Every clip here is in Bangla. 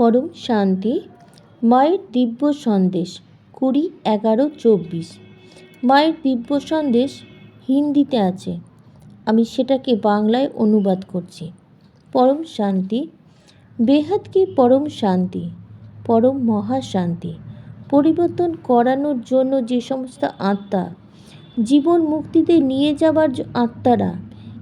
পরম শান্তি। মায়ের দিব্য সন্দেশ, কুড়ি এগারো চব্বিশ। মায়ের দিব্য সন্দেশ হিন্দিতে আছে। আমি সেটাকে বাংলায় অনুবাদ করছি। পরম শান্তি। বেহাদ কি পরম শান্তি? পরম মহাশান্তি পরিবর্তন করানোর জন্য যে সমস্ত আত্মা, জীবন মুক্তিতে নিয়ে যাবার আত্মারা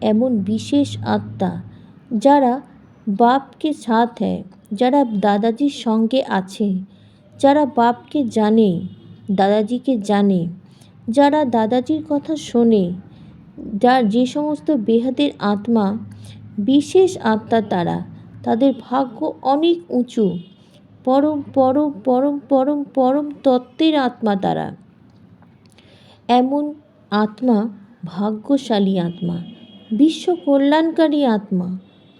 এমন বিশেষ আত্মা যারা বাপকে সাথ হ্যায় যারা দাদাজির সঙ্গে আছে, যারা বাপকে জানে, দাদাজিকে জানে, যারা দাদাজির কথা শোনে যা যে সমস্ত বেহাদের আত্মা, বিশেষ আত্মা তারা, তাদের ভাগ্য অনেক উঁচু, পরম পরম পরম পরম পরম তত্ত্বের আত্মা তারা। এমন আত্মা ভাগ্যশালী আত্মা বিশ্ব কল্যাণকারী আত্মা,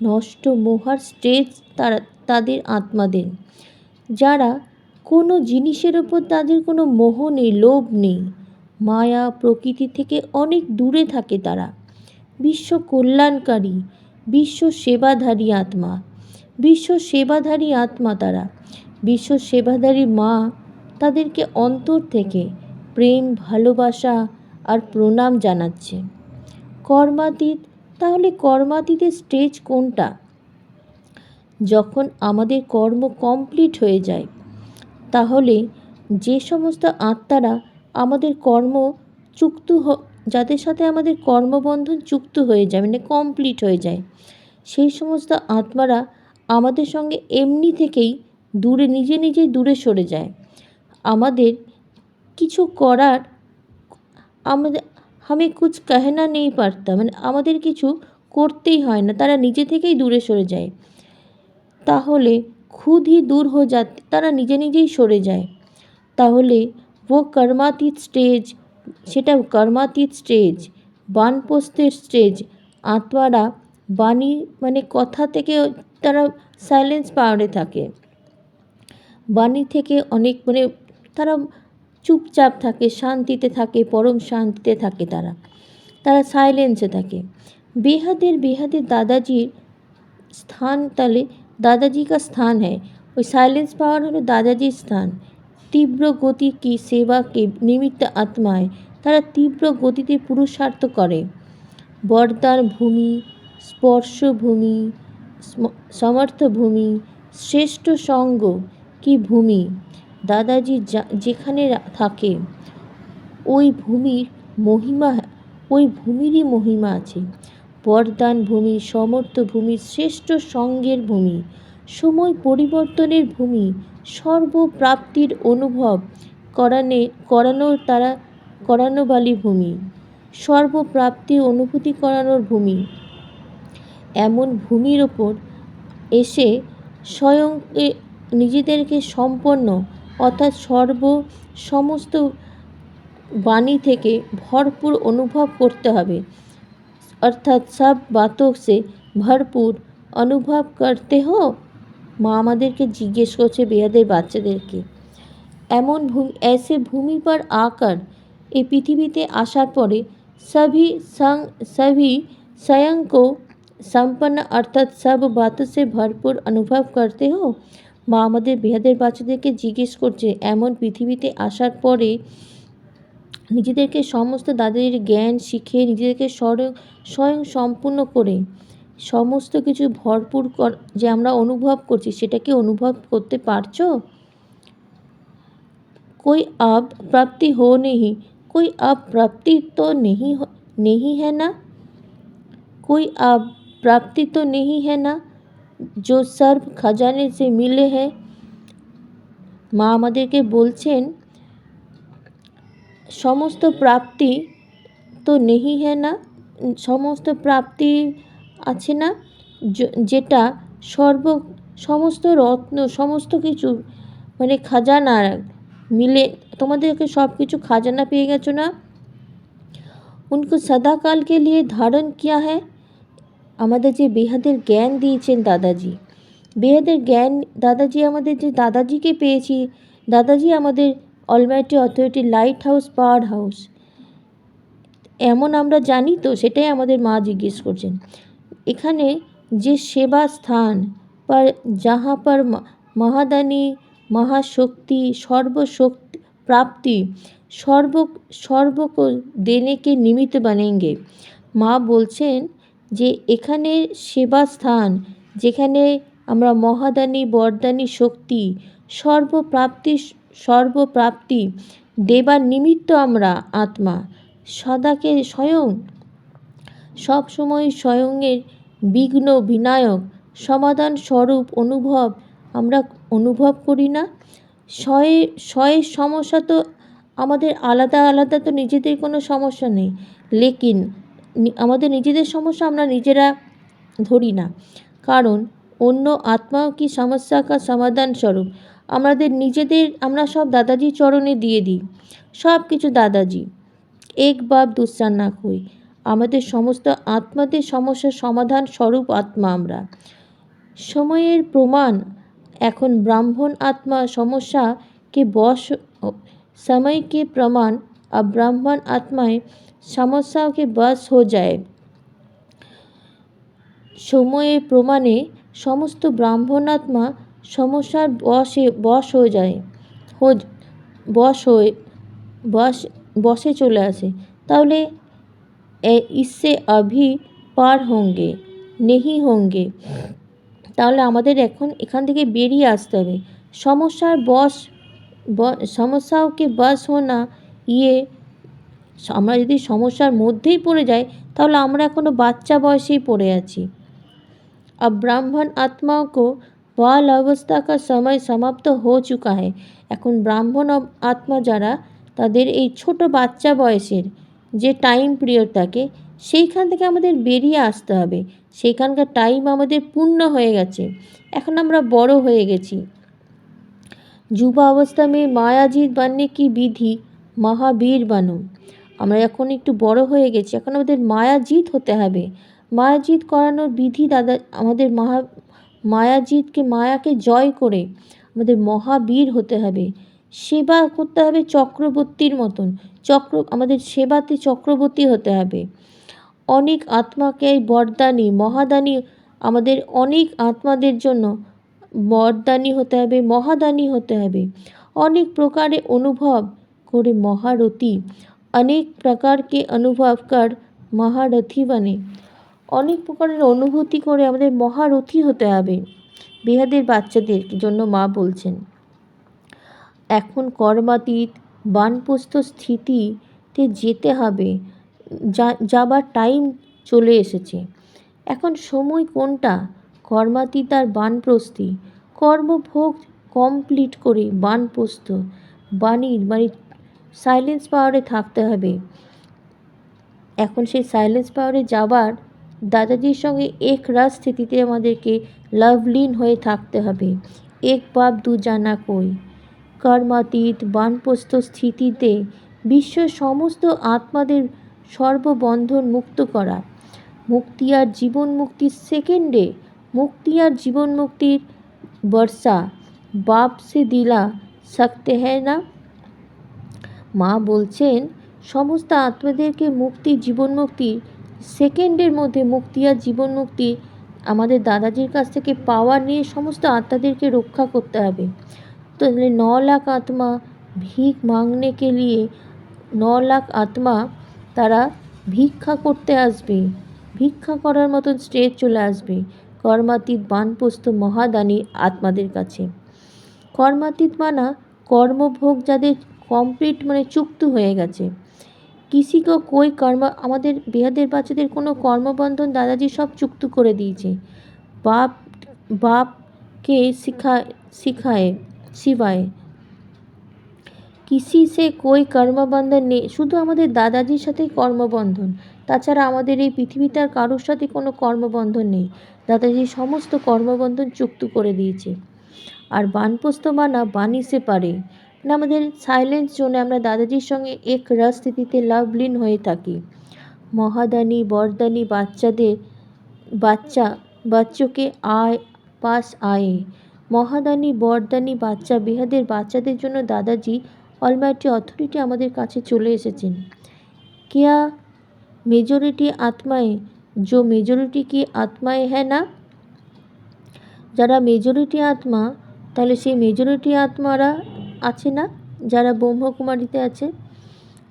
নষ্ট মোহার স্টেজ তারা তাদের আত্মাদের। যারা কোনো জিনিসের ওপর তাদের কোনো মোহ নেই, লোভ নেই, মায়া প্রকৃতি থেকে অনেক দূরে থাকে তারা। বিশ্ব কল্যাণকারী, বিশ্ব সেবাধারী আত্মা। বিশ্ব সেবাধারী আত্মা তারা। বিশ্ব সেবাধারী মা তাদেরকে অন্তর থেকে প্রেম, ভালোবাসা আর প্রণাম জানাচ্ছে। কর্মাতীত, তাহলে কর্মাতীতের স্টেজ কোনটা? যখন আমাদের কর্ম কমপ্লিট হয়ে যায়, তাহলে যে সমস্ত আত্মারা আমাদের কর্ম চুক্ত যাদের সাথে আমাদের কর্মবন্ধন চুক্ত হয়ে যায় মানে কমপ্লিট হয়ে যায়, সেই সমস্ত আত্মারা আমাদের সঙ্গে এমনি থেকেই দূরে, নিজে নিজেই দূরে সরে যায়। আমাদের কিছু করার আমাদের, আমি কুচ কহেনা নেই পারতাম মানে আমাদের কিছু করতেই হয় না, তারা নিজে থেকেই দূরে সরে যায়। তাহলে হি দূর হো যাতে, তারা নিজে নিজেই সরে যায়। তাহলে ও কর্মাতীত স্টেজ, সেটা কর্মাতীত স্টেজ বানপ্রস্থের স্টেজ আত্মারা বাণী মানে কথা থেকে তারা সাইলেন্স পাওয়ারে থাকে। বাণী থেকে অনেক মানে তারা চুপচাপ থাকে, শান্তিতে থাকে, পরম শান্তিতে থাকে তারা। তারা সাইলেন্সে থাকে। বেহাদের বেহাদের দাদাজির স্থান তাহলে दादाजी का स्थान है ওই সাইলেন্স পাওয়ার হলো দাদাজির স্থান তীব্র গতি কি সেবা কে নিমিত্ত আত্মায় তারা তীব্র গতিতে পুরুষার্থ করে বরদান ভূমি স্পর্শ ভূমি স্ম- সমর্থ ভূমি শ্রেষ্ঠ সঙ্গ কি ভূমি দাদাজি যা যেখানে রা- থাকে ওই ভূমির মহিমা ওই ভূমিরই মহিমা আছে বরদান ভূমি, সমর্থ ভূমি, শ্রেষ্ঠ সঙ্গের ভূমি, সময় পরিবর্তনের ভূমি, সর্বপ্রাপ্তির অনুভব করানে করানোর তারা করানোবালি ভূমি সর্বপ্রাপ্তির অনুভূতি করানোর ভূমি। এমন ভূমির ওপর এসে স্বয়ং নিজেদেরকে সম্পন্ন অর্থাৎ সর্ব সমস্ত বাণী থেকে ভরপুর অনুভব করতে হবে। অর্থাৎ সব বাতों से ভরপুর অনুভব করতে হো মা আমাদেরকে জিজ্ঞেস করছে বেয়াদের বাচ্চাদেরকে এমন ভূমি ऐसे ভূমি पर आकर এই পৃথিবীতে আসার পরে सभी संग सभी स्वयं को संपन्न অর্থাৎ সব বাতों से ভরপুর অনুভব করতে হো মা আমাদের বেহাদের বাচ্চাদেরকে জিজ্ঞেস করছে এমন পৃথিবীতে আসার পরে নিজেদেরকে সমস্ত দাদাদের জ্ঞান শিখে নিজেদেরকে স্বয়ং স্বয়ং সম্পূর্ণ করে সমস্ত কিছু ভরপুর কর, যে আমরা অনুভব করছি, সেটাকে অনুভব করতে পারছ? কই আপ প্রাপ্তি হো নেহি, কই আপ প্রাপ্তি তো নেহি নেহি হ্যাঁ না? কই আপ প্রাপ্তি তো নেহি হ্যাঁ না জো সর্ব খাজানে সে মিলে হ্যাঁ? মা আমাদেরকে বলছেন সমস্ত প্রাপ্তি তো নেহি হ্যাঁ না? সমস্ত প্রাপ্তি আছে না? যেটা সর্ব, সমস্ত রত্ন, সমস্ত কিছু মানে খাজানা মিলে, তোমাদেরকে সব কিছু খাজানা পেয়ে গেছো না? উनको সদাকাল কে লিয়ে ধারণ কিয়া হ্যায় আমাদের যে বেহাদের জ্ঞান দিয়েছেন দাদাজি। বেহাদের জ্ঞান, দাদাজি আমাদের যে দাদাজিকে পেয়েছি, দাদাজি আমাদের almighty authority light house power house এমন আমরা জানি তো, সেটাই আমাদের মা জিজ্ঞেস করছেন। এখানে যে সেবা স্থান, পর যাহা পর মহাদানী, মহাশক্তি, সর্বশক্তি, প্রাপ্তি, সর্ব, সর্বক দেনেকে নিমিত্ত বানেঙ্গে মা বলছেন যে, এখানে সেবা স্থান, যেখানে আমরা মহাদানী, বরদানী শক্তি সর্বপ্রাপ্তি সর্বপ্রাপ্তি, দেবার নিমিত্ত আমরা আত্মা। সদাকে স্বয়ং, সবসময় স্বয়ংয়ের বিঘ্ন বিনায়ক, সমাধান স্বরূপ অনুভব আমরা অনুভব করি না। স্বয়ে শয়ের সমস্যা তো আমাদের আলাদা আলাদা তো নিজেদের কোনো সমস্যা নেই। লেকিন আমাদের নিজেদের সমস্যা আমরা নিজেরা ধরি না। কারণ অন্য আত্মাও কি সমস্যা কা সমাধান স্বরূপ? আমাদের নিজেদের, আমরা সব দাদাজি চরণে দিয়ে দিই। সব কিছু দাদাজি। এক বাপ দুশ্চার না হই আমাদের সমস্ত আত্মাদের সমস্যার সমাধান স্বরূপ আত্মা আমরা। সময়ের প্রমাণ, এখন ব্রাহ্মণ আত্মা সমস্যাকে বশ সময়কে প্রমাণ, আর ব্রাহ্মণ আত্মায় সমস্যাকে বশ হয়ে যায়। সময়ের প্রমাণে সমস্ত ব্রাহ্মণ আত্মা সমস্যার বসে বশ হয়ে যায়, হো, বশ হয়ে, বশ বসে চলে আসে। তাহলে ইসে অভি পার হোঙ্গে, নেহি হোঙ্গে। তাহলে আমাদের এখন এখান থেকে বেরিয়ে আসতে হবে। সমস্যার বশ সমস্যাকে বশ হোনা ইয়ে আমরা যদি সমস্যার মধ্যেই পড়ে যাই, তাহলে আমরা এখনও বাচ্চা বয়সেই পড়ে আছি। আর ব্রাহ্মণ আত্মাকেও बाल अवस्था का समय সমাপ্ত हो चुका है এখন ব্রাহ্মণ আত্মা যারা তাদের এই ছোট বাচ্চা বয়সের যে টাইম পিরিয়ড থাকে সেইখান থেকে আমাদের বেরিয়ে আসতে হবে সেইখানকার টাইম আমাদের পূর্ণ হয়ে গেছে এখন আমরা বড় হয়ে গেছি যুবা অবস্থা মে মায়াজিৎ বান্নে কি বিধি মহাবীর বানো আমরা এখন একটু বড় হয়ে গেছি এখন আমাদের মায়াজিৎ হতে হবে মায়াজিৎ করানোর বিধি দাদা আমাদের মহা মায়াজিৎকে, মায়াকে জয় করে আমাদের মহাবীর হতে হবে। সেবা করতে হবে চক্রবর্তীর মতন। চক্র, আমাদের সেবাতে চক্রবর্তী হতে হবে। অনেক আত্মাকে বরদানী, মহাদানি, আমাদের অনেক আত্মাদের জন্য বরদানি হতে হবে, মহাদানি হতে হবে। অনেক প্রকারে অনুভব করে মহারথী, অনেক প্রকারকে অনুভব কর মহারথী বানে অনেক প্রকারের অনুভূতি করে আমাদের মহারথী হতে হবে। বেহাদের বাচ্চাদের জন্য মা বলছেন, এখন কর্মাতীত বানপ্রস্থ স্থিতিতে যেতে হবে। যা, যাবার টাইম চলে এসেছে। এখন সময় কোনটা? কর্মাতীত আর বানপ্রস্থি। কর্মভোগ কমপ্লিট করে বানপ্রস্থ। বাণীর মানে সাইলেন্স পাওয়ারে থাকতে হবে। এখন সেই সাইলেন্স পাওয়ারে যাবার দাদাজির সঙ্গে এক রাত স্থিতিতে আমাদেরকে লাভলীন হয়ে থাকতে হবে। এক বাপ দু জানা কই। কর্মাতীত, বানপ্রস্থ স্থিতিতে বিশ্বের সমস্ত আত্মাদের সর্ববন্ধন মুক্ত করা। মুক্তি আর জীবন মুক্তির সেকেন্ডে মুক্তি আর জীবন মুক্তির বর্ষা। বাপ সে দিলা সকতে হ্যাঁ না। মা বলছেন, সমস্ত আত্মাদেরকে মুক্তি, জীবন মুক্তি সেকেন্ডের মধ্যে মুক্তি আর জীবন মুক্তি আমাদের দাদাজির কাছ থেকে পাওয়া নিয়ে সমস্ত আত্মাদেরকে রক্ষা করতে হবে। তো ন লাখ আত্মা ভিক মাংনে কে লিয়ে ন লাখ আত্মা তারা ভিক্ষা করতে আসবে। ভিক্ষা করার মতন স্টেজ চলে আসবে। কর্মাতীত বানপ্রস্থ মহাদানী আত্মাদের কাছে। কর্মাতীত মানা কর্মভোগ যাদের কমপ্লিট মানে চুক্ত হয়ে গেছে। কিসিকে কই কর্ম, আমাদের বেহাদের বাচ্চাদের কোনো কর্মবন্ধন দাদাজি সব চুক্ত করে দিয়েছে। বাপ, বাপকে শিখায় শিখায়, শিবায়। কৃষি সে কই কর্মবন্ধন নেই, শুধু আমাদের দাদাজির সাথেই কর্মবন্ধন। তাছাড়া আমাদের এই পৃথিবীতে আর কারোর সাথে কোনো কর্মবন্ধন নেই। দাদাজি সমস্ত কর্মবন্ধন চুক্ত করে দিয়েছে। আর বানপ্রস্থ মানা বাণী সে পারে। মানে আমাদের সাইলেন্স জোনে আমরা দাদাজির সঙ্গে এক রস স্থিতিতে লাভলীন হয়ে থাকি। মহাদানি, বরদানি বাচ্চাদের, বাচ্চা, বাচ্চোকে আয়, পাস আয়ে। মহাদানি, বরদানি বাচ্চা, বেহাদের বাচ্চাদের জন্য দাদাজি অলমাইটি অথরিটি আমাদের কাছে চলে এসেছেন। কেয়া মেজরিটি আত্মায় जो মেজরিটি কি আত্মায় হ্যাঁ না? যারা মেজরিটি আত্মা, তাহলে সেই মেজরিটি আত্মারা আছে না যারা ব্রহ্মকুমারীতে আছে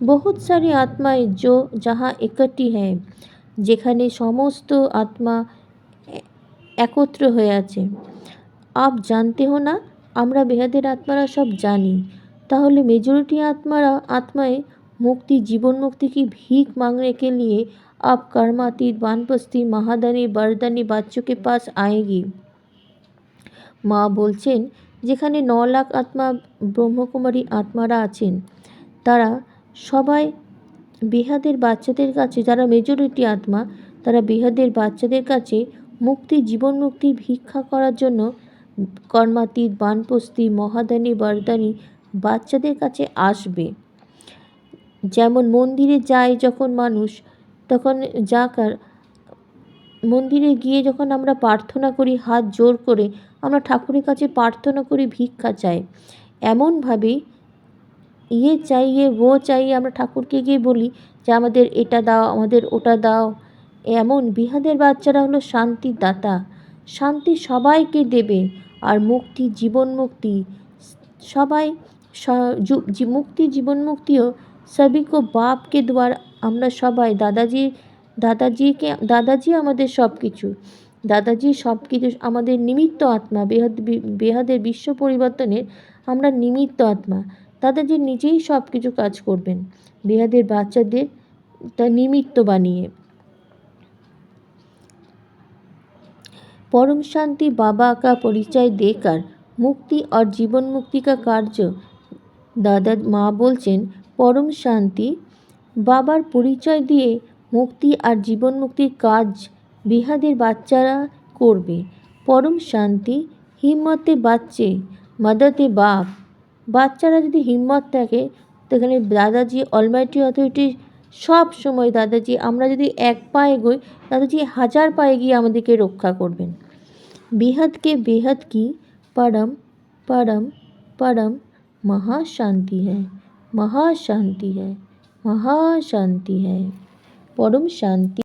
বহুত সারি আত্মায় जो जहाँ একটি হ্যায় যেখানে সমস্ত আত্মা এ- একত্র হয়ে আছে আপ জানতে হো না আমরা বেহাদের আত্মারা সব জানি তাহলে मेजोरिटी आत्मारा आत्माएं मुक्ति जीवन मुक्ति की भीख मांगने के लिए आप कर्मातीत वानप्रस्थी महादानी बरदानी बच्चों के पास आएगी মা বলছেন যেখানে ন লাখ আত্মা, ব্রহ্মকুমারী আত্মারা আছেন, তারা সবাই বেহাদের বাচ্চাদের কাছে, যারা মেজরিটি আত্মা, তারা বেহাদের বাচ্চাদের কাছে মুক্তি জীবন মুক্তি ভিক্ষা করার জন্য কর্মাতীত, বানপস্তি, মহাদানী, বরদানী বাচ্চাদের কাছে আসবে। যেমন মন্দিরে যায় যখন মানুষ, তখন যাকার মন্দিরে গিয়ে যখন আমরা প্রার্থনা করি, হাত জোর করে আমরা ঠাকুরের কাছে প্রার্থনা করি, ভিক্ষা চাই। এমনভাবে ইয়ে চাইয়ে ও চাই, আমরা ঠাকুরকে গিয়ে বলি যে, আমাদের এটা দাও, আমাদের ওটা দাও। এমন বিহাদের বাচ্চারা হলো শান্তির দাতা। শান্তি সবাইকে দেবে আর মুক্তি, জীবন মুক্তি। সবাই মুক্তি, জীবন মুক্তিও সবই কো বাপকে দ্বার আমরা সবাই, দাদাজি, দাদাজিকে, দাদাজি আমাদের সব কিছু দাদাজি সব কিছু আমাদের নিমিত্ত আত্মা, বেহাদ বেহাদের বিশ্ব পরিবর্তনের আমরা নিমিত্ত আত্মা। দাদাজি নিজেই সব কিছু কাজ করবেন। বেহাদের বাচ্চাদের তা নিমিত্ত বানিয়ে। পরম শান্তি বাবা কা পরিচয় দেকার মুক্তি আর জীবন মুক্তি কা কার্য। দাদা মা বলছেন, পরম শান্তি বাবার পরিচয় দিয়ে মুক্তি আর জীবন মুক্তির কাজ বিহাদের বাচ্চারা করবে। পরম শান্তি, হিম্মতে বাচ্চে মাদাতে বাপ। বাচ্চারা যদি হিম্মত থাকে, তো এখানে দাদাজি অলমাইটি অথরিটি সব সময় দাদাজি, আমরা যদি এক পায়ে গই দাদাজি হাজার পায়ে গিয়ে আমাদেরকে রক্ষা করবেন। বিহাদকে বেহাদ কি? পরম পরম পরম, মহাশান্তি হ্যাঁ মহাশান্তি হ্যাঁ মহাশান্তি হ্যাঁ পরম শান্তি।